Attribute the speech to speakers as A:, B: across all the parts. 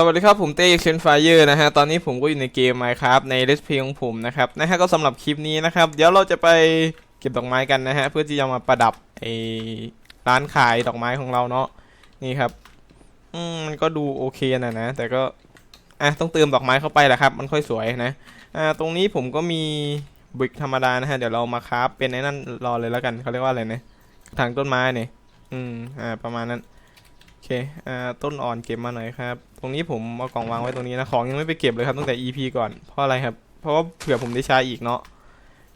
A: สวัสดีครับ ผมเต้เชนไฟเยอร์นะฮะ ตอนนี้ผมก็อยู่ในเกม Minecraft ใน Let's Play ของผมนะครับนะฮะก็สำหรับคลิปนี้นะครับ เดี๋ยวเราจะไปเก็บดอกไม้กันนะฮะ เพื่อที่จะมาประดับไอ้ร้านขายดอกไม้ของเราเนาะนี่ครับอืมมันก็ดูโอเคนะนะ แต่ก็อะต้องเติมดอกไม้เข้าไปแหละครับ มันค่อยสวยนะอ่าตรงนี้ผมก็มีบริกธรรมดานะฮะ เดี๋ยวเรามาคราฟเป็นไอ้นั่นรอเลยแล้วกันเขาเรียกว่าอะไรนะทางต้นไม้เนี่ยอืมอ่าประมาณนั้น เคอ่าต้นอ่อนเก็บมาหน่อยครับ ตรงนี้ผมเอากล่องวางไว้ตรงนี้นะ ของยังไม่ไปเก็บเลยครับตั้งแต่ EP ก่อน เพราะอะไรครับ เพราะว่าเผื่อผมได้ใช้อีกเนาะ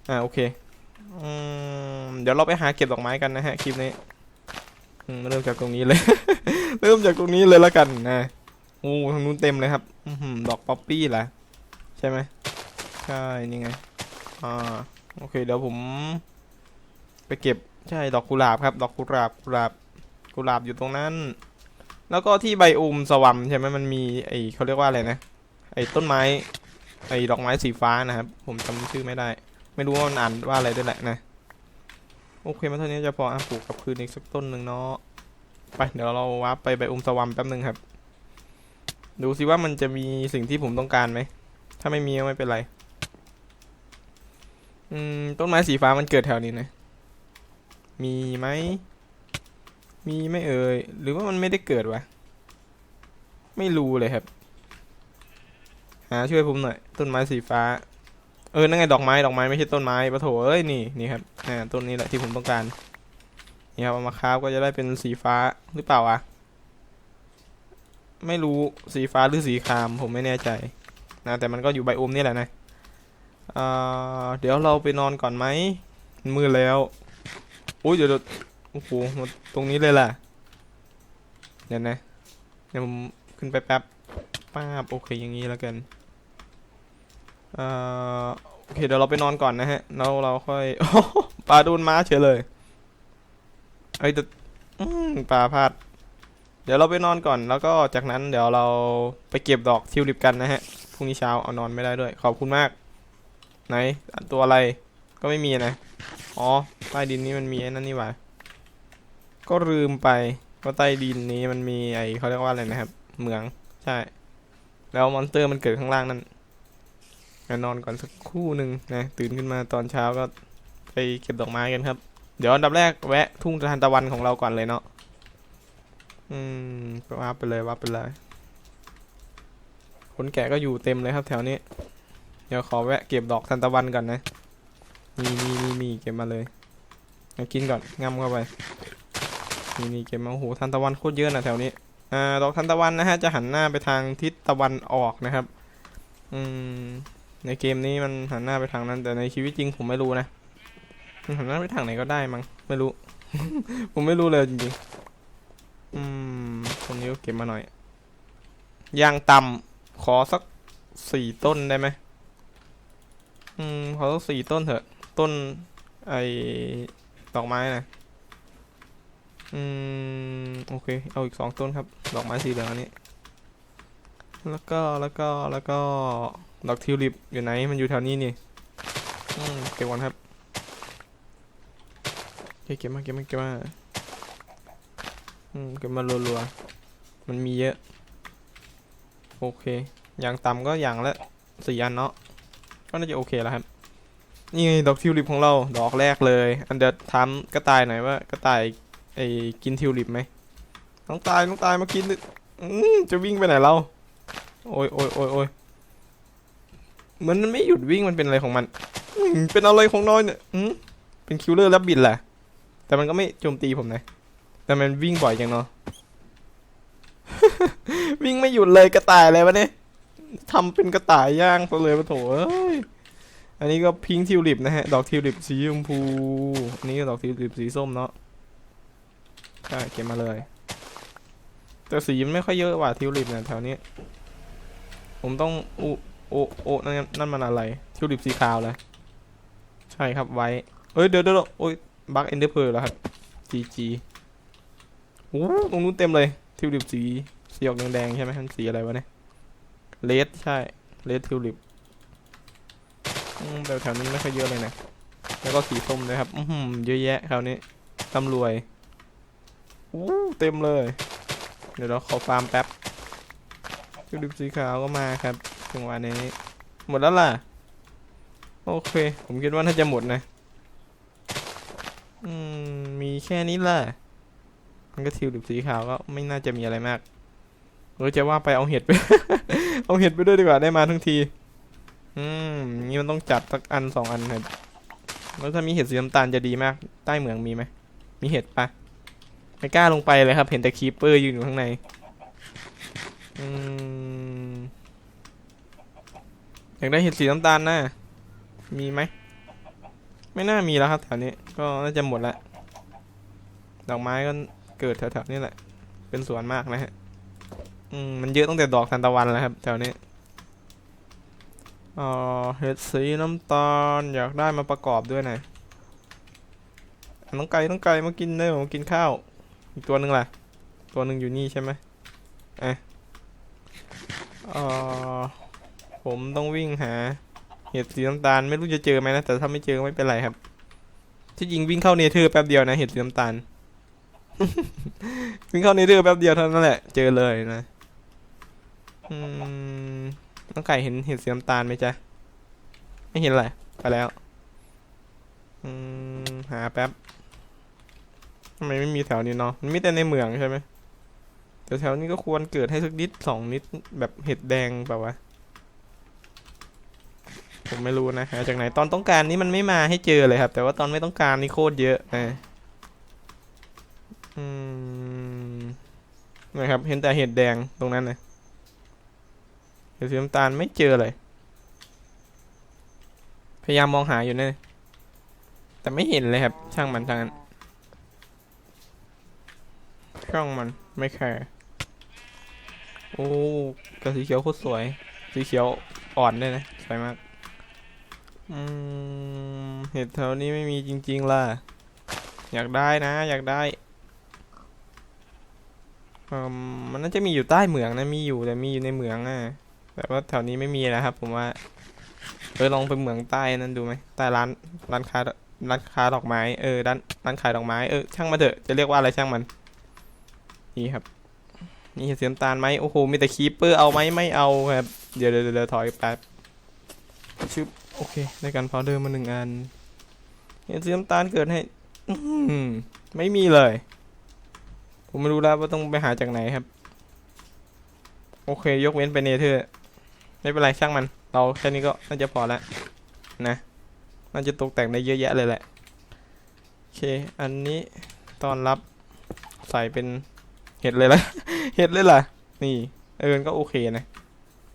A: อ่า โอเคอืมเดี๋ยวเราไปหาเก็บดอกไม้กันนะฮะคลิปนี้เริ่มจากตรงนี้เลย เริ่มจากตรงนี้เลยแล้วกันนะโอ้ทางนู้นเต็มเลยครับอดอกป๊อปปี้แหละใช่ไหมใช่นี่ไง อ่า โอเค เดี๋ยวผม ไปเก็บ ใช่ ดอกกุหลาบครับ ดอกกุหลาบ กุหลาบ กุหลาบอยู่ตรงนั้น แล้วก็ที่ไบโอมสวัมใช่ไหมมันมีไอเขาเรียกว่าอะไรนะ ไอต้นไม้ ไอดอกไม้สีฟ้านะครับ ผมจำชื่อไม่ได้ ไม่รู้ว่ามันอ่านว่าอะไรด้วยแหละนะ โอเคมาเท่านี้จะพออะปลูกกับคืนอีกสักต้นหนึ่งเนาะ ไปเดี๋ยวเราวาร์ปไปไบโอมสวัมแป๊บหนึ่งครับ ดูสิว่ามันจะมีสิ่งที่ผมต้องการไหม ถ้าไม่มีก็ไม่เป็นไร อืมต้นไม้สีฟ้ามันเกิดแถวนี้นะ มีไหม มีไม่เอ่ย หรือว่ามันไม่ได้เกิดวะ ไม่รู้เลยครับ หาช่วยผมหน่อย ต้นไม้สีฟ้า เออ นั่นไงดอกไม้ ดอกไม้ไม่ใช่ต้นไม้ปะโถเอ้ย นี่ นี่ครับ อ่า ต้นนี้แหละที่ผมต้องการ นี่ครับเอามาคราฟก็จะได้เป็นสีฟ้าหรือเปล่าวะ ไม่รู้ สีฟ้าหรือสีคราม ผมไม่แน่ใจ นะ แต่มันก็อยู่ไบโอมนี่แหละนะอ่าเดี๋ยวเราไปนอนก่อนไหมมืดแล้วโอ้ยเดี๋ยวเดี๋ยว โอ้โหมาตรงนี้เลยล่ะเดี๋ยวนะเดี๋ยวผมขึ้นไปแป๊บป้าบโอเคอย่างนี้แล้วกันเอ่อโอเคเดี๋ยวเราไปนอนก่อนนะฮะแล้วเราค่อยปลาโดนม้าเฉยเลยเอ้ยแต่ปลาพลาด เดี๋ยวเราไปนอนก่อนแล้วก็จากนั้นเดี๋ยวเราไปเก็บดอกทิวลิปกันนะฮะพรุ่งนี้เช้าเอานอนไม่ได้ด้วย ขอบคุณมาก ไหนตัวอะไรก็ไม่มีนะ อ๋อใต้ดินนี้มันมีไอ้นั่นนี่หว่า ก็ลืมไปว่าใต้ดินนี้มันมีไอเขาเรียกว่าอะไรนะครับ เหมืองใช่ แล้วมอนสเตอร์มันเกิดข้างล่างนั่นนนอนก่อนสักคู่หนึ่งนะตื่นขึ้นมาตอนเช้าก็ไปเก็บดอกไม้กันครับ เดี๋ยวอันดับแรกแวะทุ่งทานตะวันของเราก่อนเลยเนาะอืมว่าไปเลยว่าไปเลยคนแก่ก็อยู่เต็มเลยครับแถวนี้ เดี๋ยวขอแวะเก็บดอกทานตะวันก่อนนะมีมีมีมีเก็บมาเลยเอากินก่อนงำเข้าไป นี่นี่เก็บมาโอ้โหทันตะวันโคตรเยอะนะแถวนี้อ่าดอกทันตะวันนะฮะจะหันหน้าไปทางทิศตะวันออกนะครับ อืมในเกมนี้มันหันหน้าไปทางนั้น แต่ในชีวิตจริงผมไม่รู้นะมันหันหน้าไปทางไหนก็ได้มั้งไม่รู้ ผมไม่รู้เลยจริงๆอืมตรงนี้ก็เก็บมาหน่อยยางต่ำขอสักสี่ต้นได้ไหมอืมขอสักสี่ต้นเถอะ ต้นไอ้ดอกไม้นะ อืมโอเค เอาอีกสองต้นครับ ดอกไม้สีเหลืองอันนี้ แล้วก็แล้วก็แล้วก็ดอกทิวลิปอยู่ไหน มันอยู่แถวนี้นี่อืมเก็บก่อนครับเก็บมาเก็บมาเก็บมาอืมเก็บมารัวๆมันมีเยอะ โอเค อย่างต่ำก็อย่างละสี่อันเนาะก็น่าจะโอเคแล้วครับ นี่ไงดอกทิวลิปของเราดอกแรกเลย อันเดอร์ถามกระต่ายหน่อยว่ากระต่าย ไอ้กินทิวลิปไหมน้องตายน้องตายมากินดิอืจะวิ่งไปไหนเรา โอ้ยโอ้ยโอ้ยโอ้ยเหมือนมันไม่หยุดวิ่งมันเป็นอะไรของมันอืเป็นอะไรของน้อยเนี่ยอืเป็นคิวเลอร์แล้วบินแหละ แต่มันก็ไม่โจมตีผมนะ แต่มันวิ่งบ่อยจังเนาะ วิ่งไม่หยุดเลยกระต่ายอะไรวะเนี่ยทำเป็นกระต่ายย่างซะเลยปะโถเอ้ย อันนี้ก็พิงทิวลิปนะฮะ ดอกทิวลิปสีชมพู อันนี้ก็ดอกทิวลิปสีส้มเนาะ ช่เก็บมาเลย แต่สีมันไม่ค่อยเยอะว่ะทิวลิปเนี่ยแถวนี้ ผมต้องอุโอโอนั่นนั่นมันอะไร ทิวลิปสีขาวเลยใช่ครับไว้เอ้ยเดี๋ยวเดี๋ยวโอ้ยบักเอนเดอร์เพลแล้วครับ GG โอ้ตรงนู้นเต็มเลย ทิวลิปสีสีออกแดงๆใช่ไหมมันสีอะไรวะเนี่ยเลดใช่เลดทิวลิปแต่แถวนี้ไม่ค่อยเยอะเลยนะแล้วก็สีส้มเลยครับ อือหือเยอะแยะคราวนี้ตำรวย อู้เต็มเลย เดี๋ยวเราขอฟาร์มแป๊บทิวลิปสีขาวก็มาครับจังหวะนี้ หมดแล้วล่ะ โอเค ผมคิดว่าน่าจะหมดนะ อืม มีแค่นี้แหละมันก็ทิวลิปสีขาวก็ไม่น่าจะมีอะไรมากเออจะว่าไปเอาเห็ดไป เอาเห็ดไปด้วยดีกว่าได้มาทั้งที อืมนี่มันต้องจัดสักอันสองอันครับแล้วถ้ามีเห็ดสีน้ำตาลจะดีมาก ใต้เหมืองมีไหม มีเห็ดปะ ไม่กล้าลงไปเลยครับ เห็นแต่คีปเปอร์ยืนอยู่ข้างในอืมอยากได้เห็ดสีน้ำตาลนะมีไหม ไม่น่ามีแล้วครับแถวนี้ ก็น่าจะหมดละดอกไม้ก็เกิดแถวๆนี้แหละ เป็นสวนมากนะฮะ อืม มันเยอะตั้งแต่ดอกทานตะวันแล้วครับ แถวนี้อ๋อเห็ดสีน้ำตาลอยากได้มาประกอบด้วยหน่อยน้องไก่น้องไก่มากินเนอะมากินข้าว อีกตัวหนึ่งล่ะ ตัวหนึ่งอยู่นี่ใช่ไหมเอะออผมต้องวิ่งหา เห็ดสีน้ำตาลไม่รู้จะเจอไหมนะ แต่ถ้าไม่เจอก็ไม่เป็นไรครับ ที่จริงวิ่งเข้าเนเธอร์แป๊บเดียวนะ เห็ดสีน้ำตาล วิ่งเข้าเนเธอร์แป๊บเดียวเท่านั้นแหละ เจอเลยนะ อืมน้องไก่เห็นเห็ดสีน้ำตาลไหมจ๊ะ ไม่เห็นอะไรไปแล้ว อืม หาแป๊บำไมไม่มีแถวนี้เนาะมันมีแต่ในเมืองใช่ไหมแต่แถวนี้ก็ควรเกิดให้สักนิดสองนิดแบบเห็ดแดงแบบว่าผมไม่รู้นะหาจากไหนตอนต้องการนี้มันไม่มาให้เจอเลยครับ แต่ว่าตอนไม่ต้องการนี่โคตรเยอะนะอืมนะครับ เห็นแต่เห็ดแดงตรงนั้นเลยเห็ดสีน้ำตาลไม่เจอเลย พยายามมองหาอยู่นี่ยแต่ไม่เห็นเลยครับ ช่างมันทางนั้น ช่างมันไม่แคร์โอ้กระสีเขียวโคตรสวย สีเขียวอ่อนด้วยนะ สวยมาก อืม เห็ดแถวนี้ไม่มีจริง ๆ ล่ะ อยากได้นะ อยากได้อืมมันน่าจะมีอยู่ใต้เหมืองนะ มีอยู่แต่มีอยู่ในเหมืองอะ แต่ว่าแถวนี้ไม่มีนะครับ ผมว่าเออลองไปเหมืองใต้นั้นดูไหมใต้ร้านร้านค้าร้านค้าดอกไม้ เออร้านร้านขายดอกไม้ เออช่างมาเถอะ จะเรียกว่าอะไรช่างมัน นี่ครับ นี่เห็นสีน้ำตาลไหมโอ้โหมีแต่คีปเปอร์เอาไหมไม่เอาครับ เดี๋ยวเดี๋ยวเดี๋ยวถอยแป๊บชึบโอเคได้กันพอเดิมมาหนึ่งอันเห็นสีน้ำตาลเกิดให้ไม่มีเลย ผมไม่รู้แล้วว่าต้องไปหาจากไหนครับ โอเค ยกเว้นไปเนเธอร์ไม่เป็นไรช่างมัน เราแค่นี้ก็น่าจะพอแล้วนะน่าจะตกแต่งได้เยอะแยะเลยแหละโอเค อันนี้ตอนรับใส่เป็น เห็ดเลยละเห็ดเลยล่ะ นี่ เออก็โอเคนะ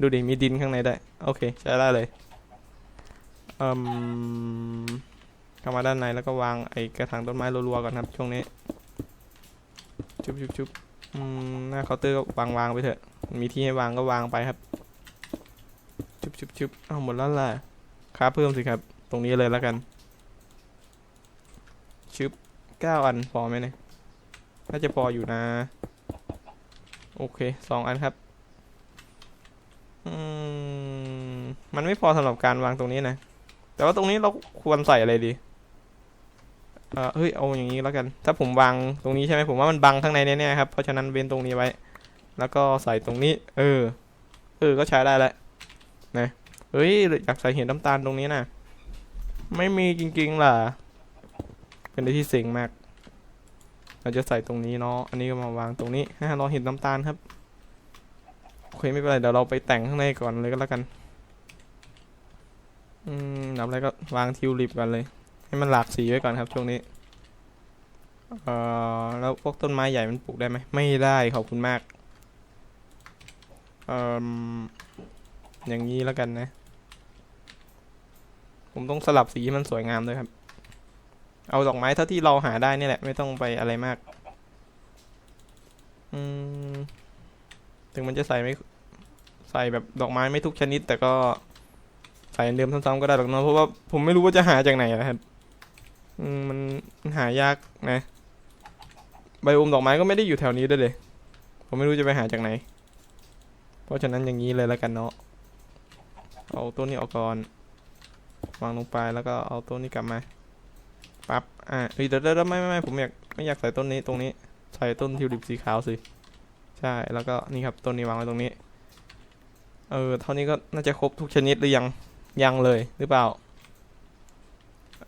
A: ดูดิ มีดินข้างในได้ โอเค ใช้ได้เลยอืมเข้ามาด้านในแล้วก็วางไอ้กระถางต้นไม้รัวๆก่อนครับ ช่วงนี้ ชุบชุบชุบอืมหน้าเคาน์เตอร์ก็วางวางไปเถอะ มีที่ให้วางก็วางไปครับ ชุบชุบชุบเอาหมดแล้วล่ะค้าเพิ่มสิครับ ตรงนี้เลยแล้วกัน ชุบเก้าอันพอไหมเนี่ย น่าจะพออยู่นะ โอเคสองอันครับอมันไม่พอสำหรับการวางตรงนี้นะ แต่ว่าตรงนี้เราควรใส่อะไรดี เออเฮ้ย เอาอย่างนี้แล้วกัน ถ้าผมวางตรงนี้ใช่ไหมผมว่ามันบังข้างในแน่ๆครับ เพราะฉะนั้นเว้นตรงนี้ไว้ แล้วก็ใส่ตรงนี้ เออ เออ ก็ใช้ได้แล้วนะเฮ้ย อยากใส่เห็ดน้ำตาลตรงนี้นะ ไม่มีจริงๆล่ะ เป็นอะไรที่เซ็งมาก เราจะใส่ตรงนี้เนาะ อันนี้ก็มาวางตรงนี้ให้เราเห็นน้ำตาลครับ โอเคไม่เป็นไรเดี๋ยวเราไปแต่งข้างในก่อนเลยก็แล้วกัน อืมนับอะไรก็วางทิวลิปก่อนเลย ให้มันหลากสีไว้ก่อนครับช่วงนี้ เอ่อ แล้วพวกต้นไม้ใหญ่มันปลูกได้ไหม ไม่ได้ขอบคุณมาก เอ่อ อย่างนี้แล้วกันนะ ผมต้องสลับสีให้มันสวยงามด้วยครับ เอาดอกไม้เท่าที่เราหาได้นี่แหละ ไม่ต้องไปอะไรมากอืมถึงมันจะใส่ไม่ใส่แบบดอกไม้ไม่ทุกชนิด แต่ก็ใส่เดิมซ้ำๆก็ได้หรอกเนาะเพราะว่าผมไม่รู้ว่าจะหาจากไหนนะครับอืมมันหายากนะใบโอมดอกไม้ก็ไม่ได้อยู่แถวนี้ด้วยเลย ผมไม่รู้จะไปหาจากไหน เพราะฉะนั้นอย่างนี้เลยแล้วกันเนาะเอาตัวนี้ออกก่อนวางลงไปแล้วก็เอาตัวนี้กลับมา ปั๊บอ่าเฮ้ยเดี๋ยวเดี๋ยวไม่ไม่ไม่ผมอยากไม่อยากใส่ต้นนี้ตรงนี้ ใส่ต้นทิวลิปสีขาวสิ ใช่ แล้วก็นี่ครับต้นนี้วางไว้ตรงนี้ เออ เท่านี้ก็น่าจะครบทุกชนิดหรือยัง ยังเลยหรือเปล่า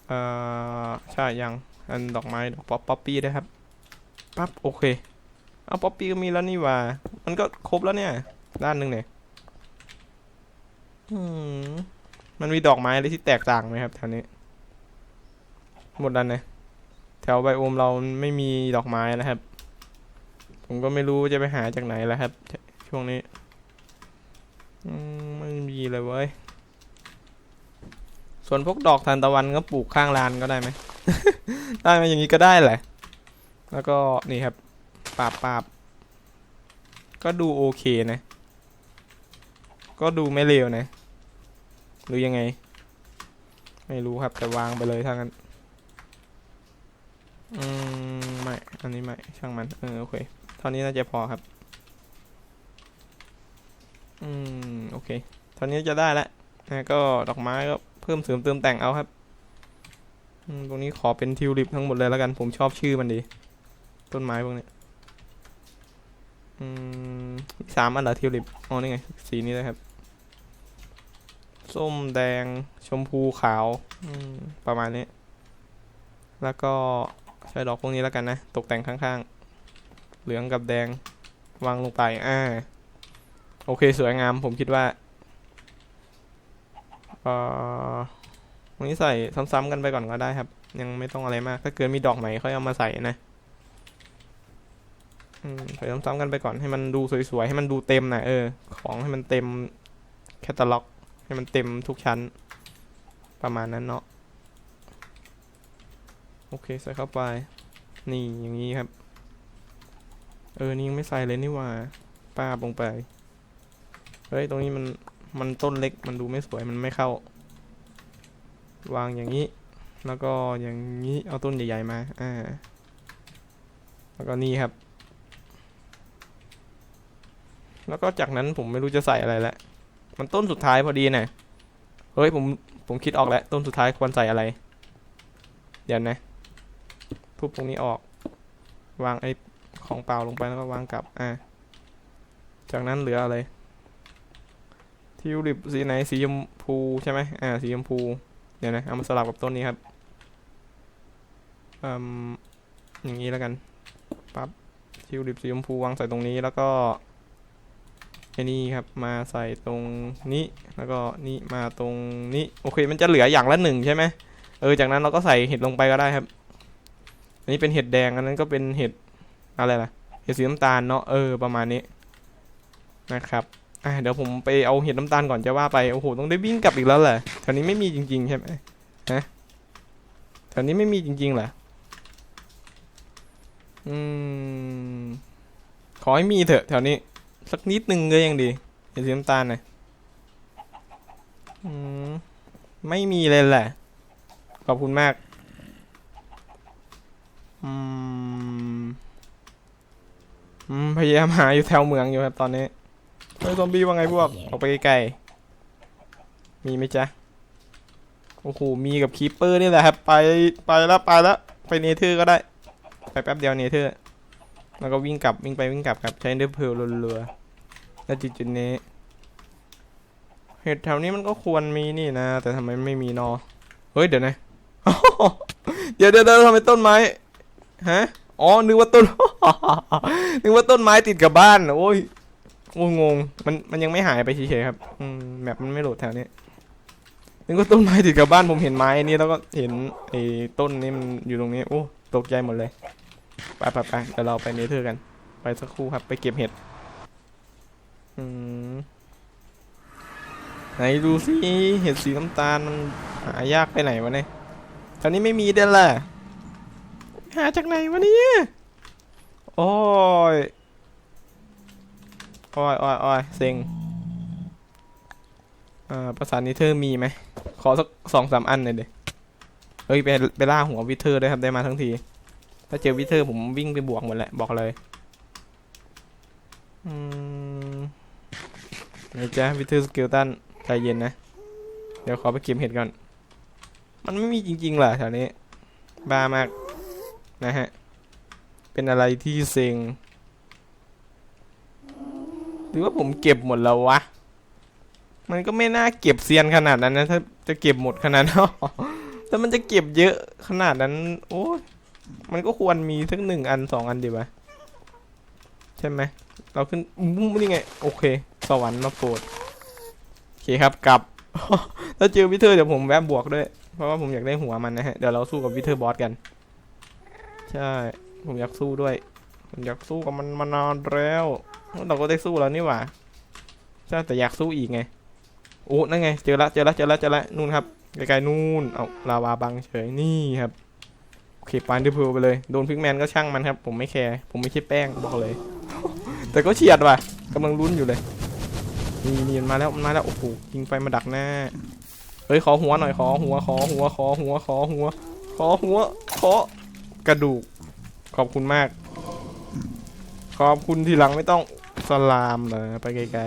A: เออใช่ยัง อันดอกไม้ดอกป๊อปป๊อปปี้ด้ครับ ปั๊บโอเค เอาป๊อปปี้ก็มีแล้วนี่ว่า มันก็ครบแล้วเนี่ย ด้านหนึ่งเนี่ยอืมมันมีดอกไม้อะไรที่แตกต่างไหมครับแถวนี้ หมดแล้วนะ แถวไบโอมเราไม่มีดอกไม้นะครับ ผมก็ไม่รู้จะไปหาจากไหนแล้วครับ ช่วงนี้ไม่มีเลยเว้ย ส่วนพวกดอกทานตะวันก็ปลูกข้างลานก็ได้ไหม ได้ไหมอย่างนี้ก็ได้แหละ แล้วก็นี่ครับปาบปาบก็ดูโอเคนะ ก็ดูไม่เลวนะ หรือยังไง ไม่รู้ครับแต่วางไปเลยถ้างั้น อืมไม่ อันนี้ไม่ ช่างมัน เออ โอเค เท่านี้น่าจะพอครับ อืม โอเค เท่านี้จะได้แล้วนะก็ดอกไม้ก็เพิ่มเสริมเติมแต่งเอาครับอืมตรงนี้ขอเป็นทิวลิปทั้งหมดเลยแล้วกัน ผมชอบชื่อมันดี ต้นไม้พวกนี้อืมสามอันเหรอทิวลิป อ๋อ นี่ไง สีนี้เลยครับ ส้มแดง ชมพูขาวอืมประมาณนี้ แล้วก็ ใช้ดอกพวกนี้แล้วกันนะ ตกแต่งข้างๆ เหลืองกับแดงวางลงไป อ่า โอเคสวยงามผมคิดว่าเอ่อวันนี้ใส่ซ้ำๆกันไปก่อนก็ได้ครับ ยังไม่ต้องอะไรมาก ถ้าเกิดมีดอกไหนค่อยเอามาใส่นะใส่ซ้ำๆกันไปก่อนให้มันดูสวยๆ ให้มันดูเต็มนะเออ ของให้มันเต็มแคตตาล็อก ให้มันเต็มทุกชั้น ประมาณนั้นเนาะ โอเคใส่เข้าไป นี่อย่างนี้ครับ เออ นี่ยังไม่ใส่เลยนี่ว่าป้าลงไป เฮ้ย ตรงนี้มัน มันต้นเล็ก มันดูไม่สวย มันไม่เข้า วางอย่างนี้ แล้วก็อย่างนี้ เอาต้นใหญ่ๆมา อ่า แล้วก็นี่ครับ แล้วก็จากนั้นผมไม่รู้จะใส่อะไรแล้วมันต้นสุดท้ายพอดีน่ะเฮ้ยผม ผมคิดออกแล้ว ต้นสุดท้ายควรใส่อะไร เดี๋ยวนะ ทุบตรงนี้ออก วางไอ้ของเปล่าลงไปแล้วก็วางกลับ อ่าจากนั้นเหลืออะไร ทิวลิปสีไหนสีชมพูใช่ไหมอ่า สีชมพู เดี๋ยวนะ เอามาสลับกับต้นนี้ครับอืมอย่างนี้แล้วกัน ปั๊บ ทิวลิปสีชมพูวางใส่ตรงนี้แล้วก็ไอ้นี่ครับ มาใส่ตรงนี้ แล้วก็นี่มาตรงนี้ โอเค มันจะเหลืออย่างละหนึ่งใช่ไหมเออ จากนั้นเราก็ใส่เห็ดลงไปก็ได้ครับ นนี้เป็นเห็ดแดงอันนั้นก็เป็นเห็ดอะไรล่ะ เห็ดสีน้ำตาลเนาะเออประมาณนี้นะครับอะเดี๋ยวผมไปเอาเห็ดน้ำตาลก่อนจะว่าไปโอ้โหต้องได้วิ่งกลับอีกแล้วแหละแถวนี้ไม่มีจริง ๆ ใช่ไหมฮะแถวนี้ไม่มีจริงๆเหรออืมขอให้มีเถอะแถวนี้ สักนิดนึงก็ยังดีเห็ดสีน้ำตาลนะอืมไม่มีเลยแหละขอบคุณมาก อืมอืมพยายามหาอยู่แถวเมืองอยู่ครับตอนนี้เฮ้ยซอมบี้ว่าไงพวกออกไปไกลๆมีไหมจ๊ะโอ้โหมีกับคีปเปอร์นี่แหละครับไปไปแล้วไปแล้วไปเนเธอร์ก็ได้ ไปแป๊บเดียวเนเธอร์แล้วก็วิ่งกลับวิ่งไปวิ่งกลับครับใช้เดอร์เพลรัวๆแล้วจุดจุดๆนี้เห็ดแถวนี้มันก็ควรมีนี่นะ แต่ทำไมไม่มีนอ เฮ้ยเดี๋ยวนะเดี๋ยวเดี๋ยวเดี๋ยวทำไมต้นไม้ ฮะ อ๋อ นึกว่าต้น นึกว่าต้นไม้ติดกับบ้าน โอ้ยโอ้งง มัน มันยังไม่หายไปเฉยๆครับ อืมแมปมันไม่โหลดแถวนี้ นึกว่าต้นไม้ติดกับบ้าน ผมเห็นไม้นนี้แล้วก็เห็นไอ้ต้นนี้มันอยู่ตรงนี้ โอ้ ตกใจหมดเลย ไปไปไปเดี๋ยวเราไปเนเธอร์กัน ไปสักครู่ครับ ไปเก็บเห็ด อืมไหนดูสิเห็ดสีน้ำตาลมันหายากไปไหนวะเนี่ยตอนนี้ไม่มีเด้อล่ะ หาจากไหนวะเนี่ย โอ้ย โอ้ยโอ้ยโอ้ยเซ็งอ่าภาษานิเทอร์มีไหม ขอสักสองสามอันหน่อยเดเฮ้ยไปไปล่าหัววิเทอร์ด้วยครับได้มาทั้งที ถ้าเจอวิเทอร์ผมวิ่งไปบวกหมดแหละบอกเลยอืมไหนจ๊ะวิเทอร์สกิลตันใจเย็นนะ เดี๋ยวขอไปเก็บเห็ดก่อน มันไม่มีจริงๆเหรอแถวนี้ บ้ามาก นะฮะ เป็นอะไรที่เซ็งหรือว่าผมเก็บหมดแล้ววะ มันก็ไม่น่าเก็บเซียนขนาดนั้นนะ ถ้าจะเก็บหมดขนาดนั้นแต่มันจะเก็บเยอะขนาดนั้น โอ้ยมันก็ควรมีสักหนึ่งอันสองอันดีวะใช่ไหม เราขึ้นบุ้มนี่ไง โอเค สวรรค์มาโปรดโอเคครับกลับ ถ้าเจอวิเทอร์เดี๋ยวผมแวะบวกด้วย เพราะว่าผมอยากได้หัวมันนะฮะ เดี๋ยวเราสู้กับวิเทอร์บอสกัน ใช่ ผมอยากสู้ด้วย ผมอยากสู้กับมันมานานแล้ว เราก็ได้สู้แล้วนี่หว่าใช่แต่อยากสู้อีกไงโอ้นั่นไง เจอละ เจอละ เจอละ เจอละ นู่นครับ ไกลๆนู่น เอาลาวาบังเฉย นี่ครับ โอเคปานดิเพลไปเลย โดนพิกแมนก็ช่างมันครับ ผมไม่แคร์ ผมไม่ใช่แป้งบอกเลย แต่ก็เฉียดว่ะกำลังลุ้นอยู่เลย นี่นี่มาแล้วมันมาแล้ว โอ้โห ยิงไฟมาดักหน้า เฮ้ย ขอหัวหน่อย ขอหัว ขอหัว ขอหัว ขอหัว ขอหัว ขอ กระดูก ขอบคุณมาก ขอบคุณทีหลังไม่ต้องสลามเลยไปไกล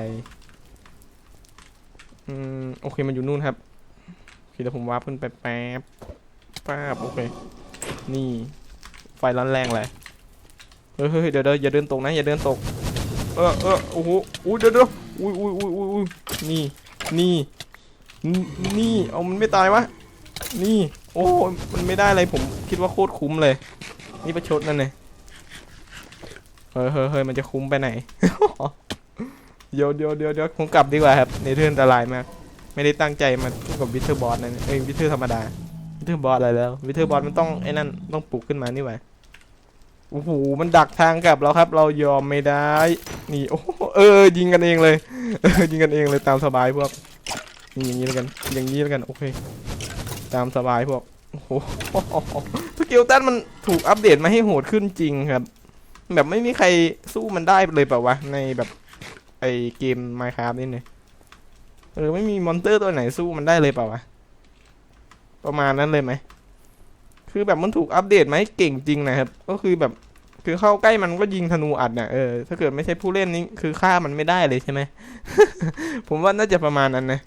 A: ๆอืมโอเคมันอยู่นู่นครับโอเคเดี๋ยวผมวาร์ปขึ้นไปแป๊บป๊บโอเค นี่ ไฟร้อนแรงเลยเฮ้ยเฮ้ยเดี๋ยวเดี๋ยวอย่าเดินตกนะอย่าเดินตก เออเออโอ้โหอุ้ยเดี๋ยวเดี๋ยวอุ้ยอุ้ยอุ้ยอุ้ยอุ้ยนี่นี่นี่เอามันไม่ตายวะนี่ โอ้มันไม่ได้เลยผมคิดว่าโคตรคุ้มเลย นี่ประชดนั่นเลยเฮ้ยเฮ้ยเฮ้ยมันจะคุ้มไปไหนเดี๋ยวเดี๋ยวเดี๋ยวเดี๋ยวผมกลับดีกว่าครับในเรื่องอันตรายมากไม่ได้ตั้งใจมาสู้กับวิเทอร์บอสนั่นเอ้ยวิเทอร์ธรรมดาวิเทอร์บอสอะไรแล้ววิเทอร์บอสมันต้องไอ้นั่นต้องปลุกขึ้นมานี่หว่าโอ้โหมันดักทางกลับเราครับ เรายอมไม่ได้นี่โอ้เออยิงกันเองเลยยิงกันเองเลยตามสบายพวกนี่อย่างนี้แล้วกัน อย่างนี้แล้วกันโอเค ตามสบายพวกโอ้โหสกิลตันมันถูกอัปเดตมาให้โหดขึ้นจริงครับ แบบไม่มีใครสู้มันได้เลยเปล่าวะ ในแบบไอเกม Minecraft นี่เนี่ยเออไม่มีมอนเตอร์ตัวไหนสู้มันได้เลยเปล่าวะ ประมาณนั้นเลยไหม คือแบบมันถูกอัปเดตมาให้เก่งจริงนะครับ ก็คือแบบคือเข้าใกล้มันก็ยิงธนูอัดน่ะเออถ้าเกิดไม่ใช่ผู้เล่นนี่คือฆ่ามันไม่ได้เลยใช่ไหม ผมว่าน่าจะประมาณนั้นนะ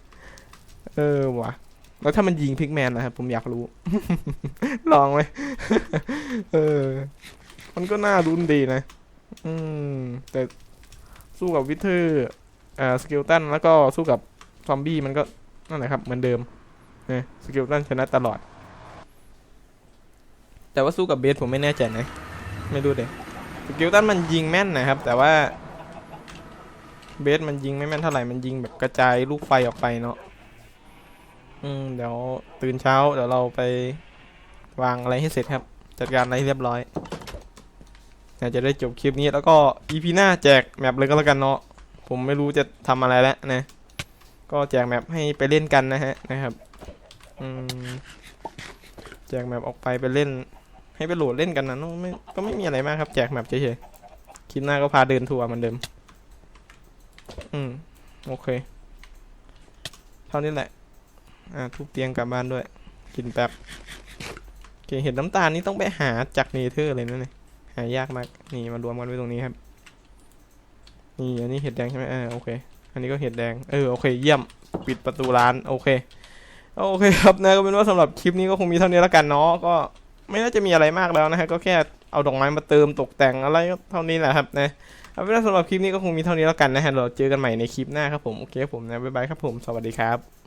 A: เออว่ะ แล้วถ้ามันยิงพิกแมนนะครับผมอยากรู้ ลองไหมเออ มันก็น่ารุนดีนะ อืม แต่สู้กับวิเทอร์อ่าสกิลตันแล้วก็สู้กับซอมบี้มันก็นั่นแหละครับ เหมือนเดิมเนี่ยสกิลตันชนะตลอด แต่ว่าสู้กับเบสผมไม่แน่ใจนะ ไม่รู้เด็สกิลตันมันยิงแม่นนะครับ แต่ว่าเบสมันยิงไม่แม่นเท่าไหร่ มันยิงแบบกระจายลูกไฟออกไปเนาะ อืมเดี๋ยวตื่นเช้าเดี๋ยวเราไปวางอะไรให้เสร็จครับ จัดการอะไรเรียบร้อยน่าจะได้จบคลิปนี้แล้วก็ EP หน้าแจกแมปเลยก็แล้วกันเนาะผมไม่รู้จะทำอะไรแล้วนะ ก็แจกแมปให้ไปเล่นกันนะฮะนะครับอืมแจกแมปออกไปไปเล่น ให้ไปโหลดเล่นกันนะเนอะไม่ก็ไม่มีอะไรมากครับ แจกแมปเฉยๆคลิปหน้าก็พาเดินทัวร์เหมือนเดิม อืมโอเค เท่านี้แหละ อ่าทุบเตียงกลับบ้านด้วย กินแป๊บโอเคเห็ดน้ำตาลนี่ต้องไปหาจากเนเธอร์เลยนะเนี่ยหายากมากนี่มารวมกันไว้ตรงนี้ครับ นี่อันนี้เห็ดแดงใช่ไหมเออโอเค อันนี้ก็เห็ดแดงเออโอเคเยี่ยมปิดประตูร้านโอเคโอเคครับนะก็เป็นว่าสำหรับคลิปนี้ก็คงมีเท่านี้แล้วกันเนาะก็ไม่น่าจะมีอะไรมากแล้วนะฮะก็แค่เอาดอกไม้มาเติมตกแต่งอะไรก็เท่านี้แหละครับนะเอาเป็นว่าสำหรับคลิปนี้ก็คงมีเท่านี้แล้วกันนะฮะเราเจอกันใหม่ในคลิปหน้าครับผมโอเคผมนะบ๊ายบายครับผมสวัสดีครับ